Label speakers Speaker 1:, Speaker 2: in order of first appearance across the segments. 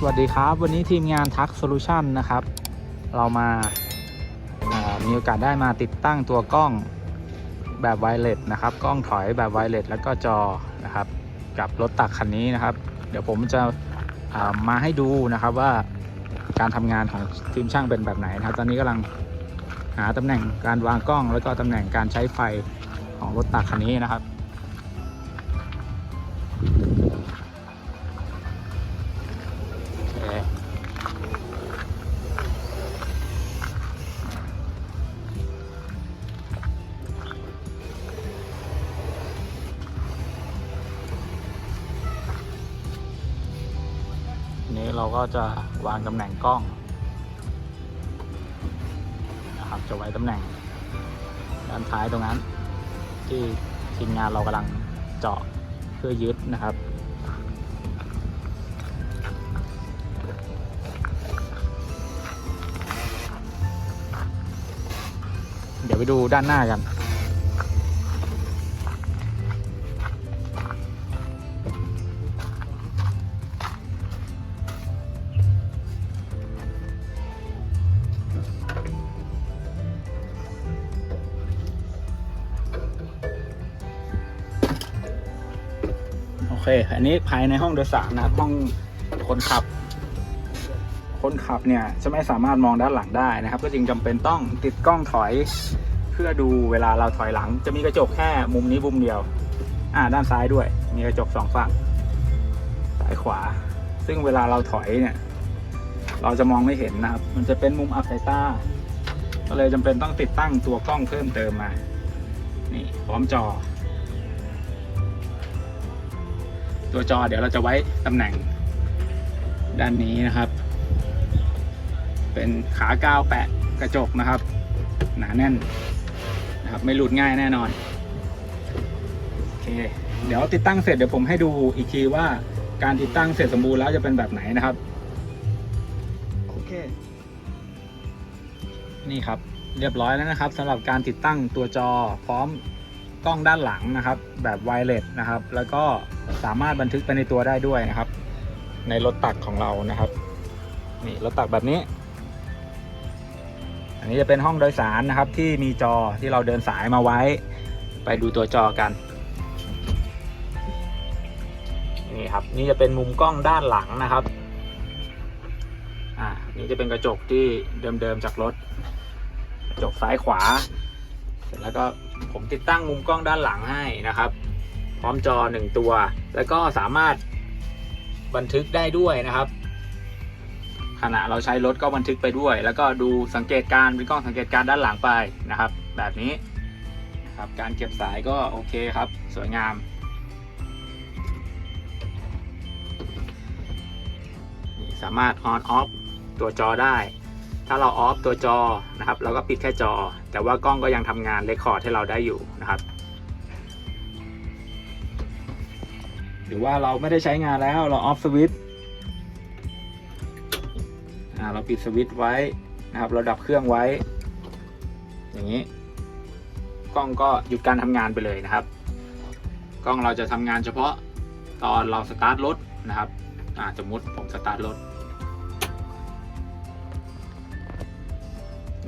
Speaker 1: สวัสดีครับ วันนี้ทีมงานทักโซลูชันนะครับ เรามาามีโอกาสได้มาติดตั้งตัวกล้องแบบไวเลสนะครับ กล้องถอยแบบไวเลสแล้วก็จอนะครับ กับรถตักคันนี้นะครับ เดี๋ยวผมจะามาให้ดูนะครับว่าการทำงานของทีมช่างเป็นแบบไหนนะครับ ตอนนี้กำลังหาตำแหน่งการวางกล้อง แล้วก็ตำแหน่งการใช้ไฟของรถตักคันนี้นะครับ นี้เราก็จะวางตำแหน่งกล้องนะครับจะไว้ตำแหน่งด้านท้ายตรงนั้น ที่ทีมงานเรากำลังเจาะเพื่อยึดนะครับเดี๋ยวไปดูด้านหน้ากัน เคอันนี้ภายในห้องโดยสารนะครับห้องคนขับ คนขับเนี่ยจะไม่สามารถมองด้านหลังได้นะครับ ก็จึงจำเป็นต้องติดกล้องถอย เพื่อดูเวลาเราถอยหลัง จะมีกระจกแค่มุมนี้มุมเดียว อ่าด้านซ้ายด้วย มีกระจกสองฝั่งซ้ายขวา ซึ่งเวลาเราถอยเนี่ย เราจะมองไม่เห็นนะครับ มันจะเป็นมุมอับสายตาก็เลยจำเป็นต้องติดตั้งตัวกล้องเพิ่มเติมมา นี่พร้อมจอ ตัวจอเดี๋ยวเราจะไว้ตำแหน่งด้านนี้นะครับ เป็นขากาวแปะกระจกนะครับ หนาแน่นนะครับไม่หลุดง่ายแน่นอนโอเคเดี๋ยวติดตั้งเสร็จเดี๋ยวผมให้ดูอีกทีว่าการติดตั้งเสร็จสมบูรณ์แล้วจะเป็นแบบไหนนะครับโอเค นี่ครับเรียบร้อยแล้วนะครับสำหรับการติดตั้งตัวจอพร้อมกล้องด้านหลังนะครับ แบบไวเลสนะครับ แล้วก็ สามารถบันทึกไปในตัวได้ด้วยนะครับ ในรถตักของเรานะครับนี่รถตักแบบนี้ อันนี้จะเป็นห้องโดยสารนะครับ ที่มีจอที่เราเดินสายมาไว้ ไปดูตัวจอกันนี่ครับนี่จะเป็นมุมกล้องด้านหลังนะครับอ่านี่จะเป็นกระจกที่เดิมๆจากรถกระจกซ้ายขวา เสร็จแล้วก็ผมติดตั้งมุมกล้องด้านหลังให้นะครับ พร้อมจอหนึ่งตัว แล้วก็สามารถบันทึกได้ด้วยนะครับ ขณะเราใช้รถก็บันทึกไปด้วย แล้วก็ดูสังเกตการเป็นกล้องสังเกตการด้านหลังไปนะครับ แบบนี้นะครับการเก็บสายก็โอเคครับ สวยงามสามารถ on off ตัวจอได้ ถ้าเราออฟตัวจอนะครับ เราก็ปิดแค่จอ แต่ว่ากล้องก็ยังทำงานเรคคอร์ดให้เราได้อยู่นะครับ หรือว่าเราไม่ได้ใช้งานแล้วเราออฟสวิตช์อ่าเราปิดสวิตช์ไว้นะครับ เราดับเครื่องไว้ อย่างนี้ กล้องก็หยุดการทำงานไปเลยนะครับ กล้องเราจะทำงานเฉพาะตอนเราสตาร์ทรถนะครับอ่าสมมติผมสตาร์ทรถ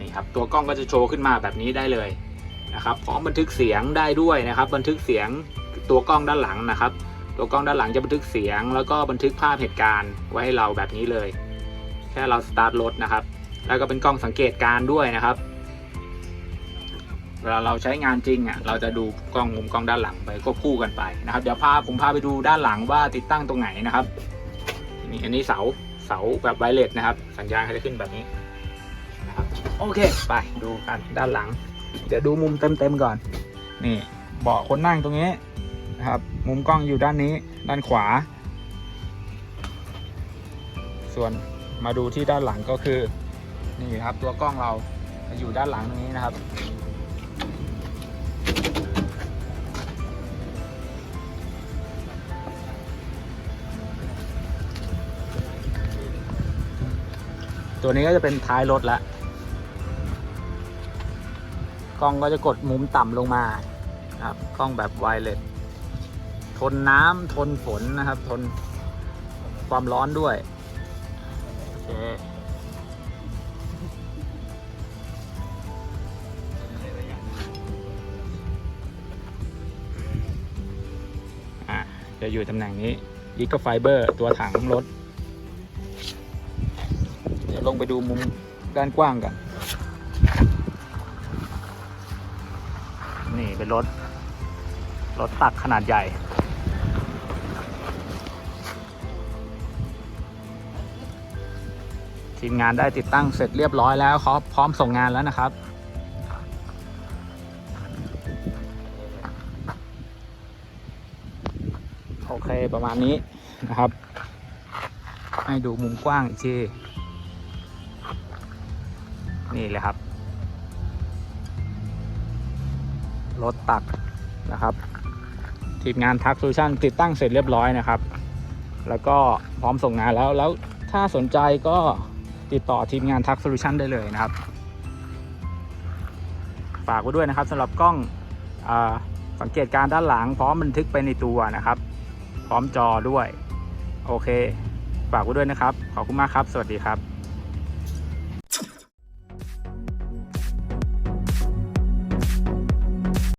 Speaker 1: นี่ครับตัวกล้องก็จะโชว์ขึ้นมาแบบนี้ได้เลยนะครับพร้อมบันทึกเสียงได้ด้วยนะครับ บันทึกเสียงตัวกล้องด้านหลังนะครับ ตัวกล้องด้านหลังจะบันทึกเสียง แล้วก็บันทึกภาพเหตุการณ์ไว้ให้เราแบบนี้เลย แค่เราสตาร์ทรถนะครับ แล้วก็เป็นกล้องสังเกตการ์ด้วยนะครับเวลาเราใช้งานจริงอะเราจะดูกล้องมุมกล้องด้านหลังไปควบคู่กันไปนะครับ เดี๋ยวพาผมพาไปดูด้านหลังว่าติดตั้งตรงไหนนะครับนี่อันนี้เสาเสาแบบไวเลสนะครับ สัญญาณเขาจะขึ้นแบบนี้นะครับโอเคไปดูกันด้านหลัง เดี๋ยวดูมุมเต็มๆก่อน นี่เบาะคนนั่งตรงนี้ ครับ มุมกล้องอยู่ด้านนี้ด้านขวา ส่วนมาดูที่ด้านหลังก็คือ นี่ครับตัวกล้องเราอยู่ด้านหลังนี้นะครับ ตัวนี้ก็จะเป็นท้ายรถละกล้องก็จะกดมุมต่ำลงมาครับกล้องแบบไวเลส ทนน้ำทนฝนนะครับ ทนความร้อนด้วยโอะจะอยู่ตำแหน่งนี้ยิกไฟเบอร์ตัวถังรถ เดี๋ยวลงไปดูมุมด้านกว้างกัน นี่เป็นรถ รถตักขนาดใหญ่ ทีมงานได้ติดตั้งเสร็จเรียบร้อยแล้วครับพร้อมส่งงานแล้วนะครับ โอเคประมาณนี้นะครับ ให้ดูมุมกว้างอีกทีนี่เลยครับ รถตักนะครับ ทีมงานทักโซลูชันติดตั้งเสร็จเรียบร้อยนะครับ แล้วก็พร้อมส่งงานแล้วแล้วถ้าสนใจก็ ติดต่อทีมงานทักโซลูชันได้เลยนะครับ ฝากไว้ด้วยนะครับสำหรับกล้องอสังเกตการด้านหลัง พร้อมบันทึกไปในตัวนะครับ พร้อมจอด้วย โอเค ฝากไว้ด้วยนะครับ ขอบคุณมากครับ สวัสดีครับ